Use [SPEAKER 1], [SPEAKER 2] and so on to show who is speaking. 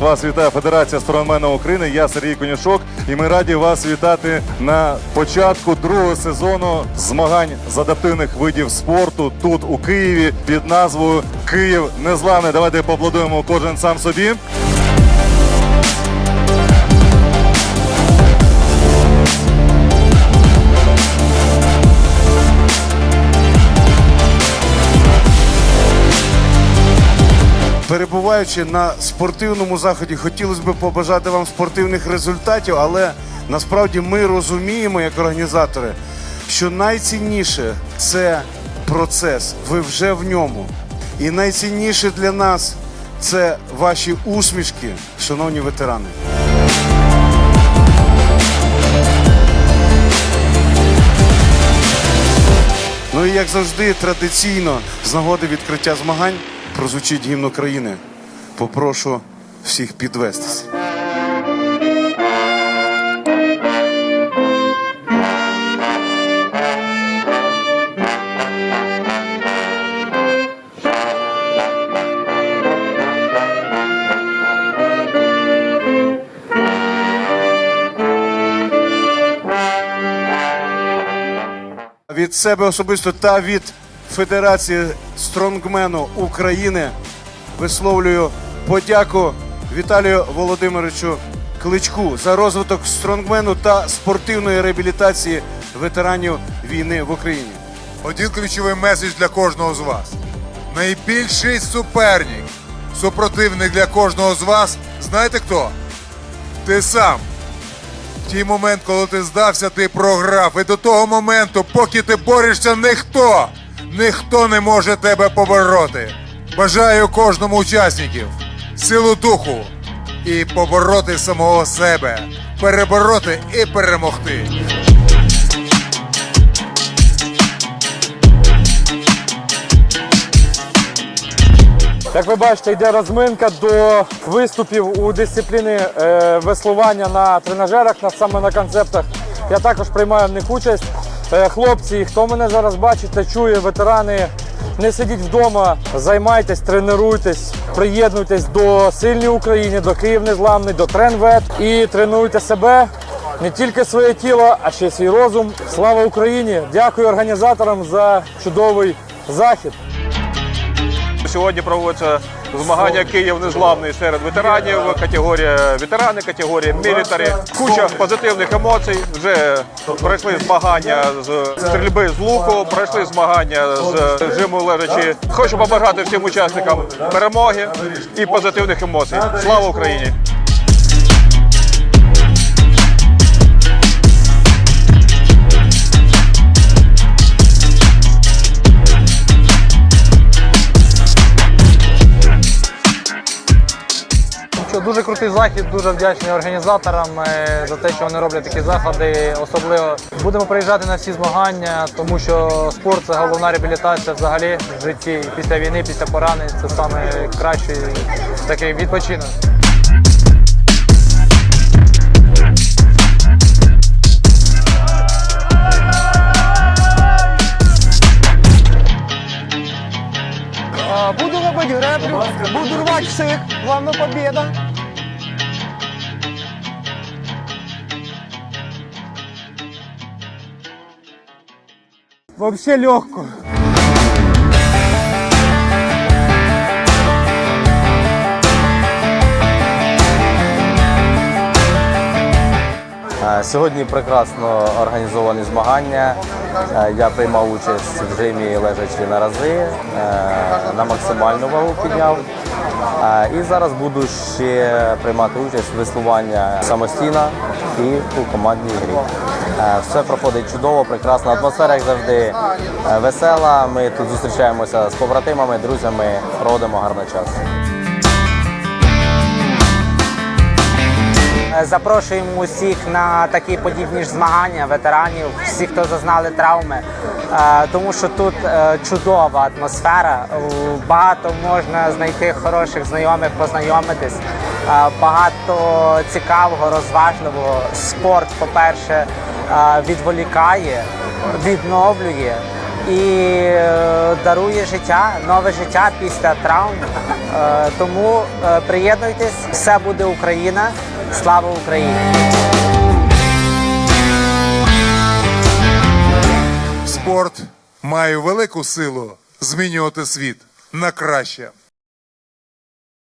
[SPEAKER 1] Вас вітає Федерація сторонмена України. Я Сергій Конюшок, і ми раді вас вітати на початку другого сезону змагань з адаптивних видів спорту тут у Києві під назвою Київ Незламний. Давайте поаплодуємо кожен сам собі.
[SPEAKER 2] Перебуваючи на спортивному заході, хотілося б побажати вам спортивних результатів, але насправді ми розуміємо, як організатори, що найцінніше це процес. Ви вже в ньому. І найцінніше для нас це ваші усмішки, шановні ветерани. Ну і як завжди, традиційно, з нагоди відкриття змагань прозвучить гімн України. Попрошу всіх підвестися. Від себе особисто та від Федерації стронгмену України висловлюю подяку Віталію Володимировичу Кличку за розвиток стронгмену та спортивної реабілітації ветеранів війни в Україні.
[SPEAKER 3] Один ключовий меседж для кожного з вас. Найбільший суперник, супротивник для кожного з вас, знаєте хто? Ти сам. В той момент, коли ти здався, ти програв. І до того моменту, поки ти борешся, ніхто, ніхто не може тебе побороти. Бажаю кожному учасників силу духу і побороти самого себе, перебороти і перемогти.
[SPEAKER 4] Як ви бачите, йде розминка до виступів у дисципліни е, веслування на тренажерах, на, саме на концептах. Я також приймаю в них участь. Хлопці, хто мене зараз бачить та чує, ветерани, не сидіть вдома, займайтесь, тренуйтесь, приєднуйтесь до сильної України, до Київ Незламний, до Тренвет і тренуйте себе. Не тільки своє тіло, а ще й свій розум. Слава Україні! Дякую організаторам за чудовий захід.
[SPEAKER 5] Сьогодні проводяться змагання Київ незламний серед ветеранів. Категорія ветерани, категорія мілітарі. Куча позитивних емоцій. Вже пройшли змагання з стрільби з луку, пройшли змагання з жиму лежачі. Хочу побажати всім учасникам перемоги і позитивних емоцій. Слава Україні!
[SPEAKER 6] Дуже крутий захід, дуже вдячний організаторам е, за те, що вони роблять такі заходи. Особливо будемо приїжджати на всі змагання, тому що спорт це головна реабілітація взагалі в житті. Після війни, після поранень це саме кращий такий відпочинок.
[SPEAKER 7] Буду робити греблю, буду рвати всіх. Главна победа.
[SPEAKER 4] Вообще легко.
[SPEAKER 8] Е, Сьогодні прекрасно організовані змагання. Е, Я приймав участь в жимі лежачи на рази, е, на максимальну вагу підняв. І зараз буду ще приймати участь в веслування самостійно і у командній грі. Е, Все проходить чудово, прекрасно. Атмосфера, як завжди, е, весела. Ми тут зустрічаємося з побратимами, друзями, проводимо гарний час.
[SPEAKER 9] Запрошуємо усіх на такі подібні ж змагання, ветеранів, всіх, хто зазнали травми, Е, тому що тут е, чудова атмосфера. Е, Багато можна знайти хороших знайомих, познайомитись. Е, Багато цікавого, розважливого. Спорт, по-перше, е, відволікає, відновлює. і е, дарує життя, нове життя після травм. Е, Тому е, приєднуйтесь, все буде Україна. Слава Україні!
[SPEAKER 3] Спорт має велику силу змінювати світ на краще.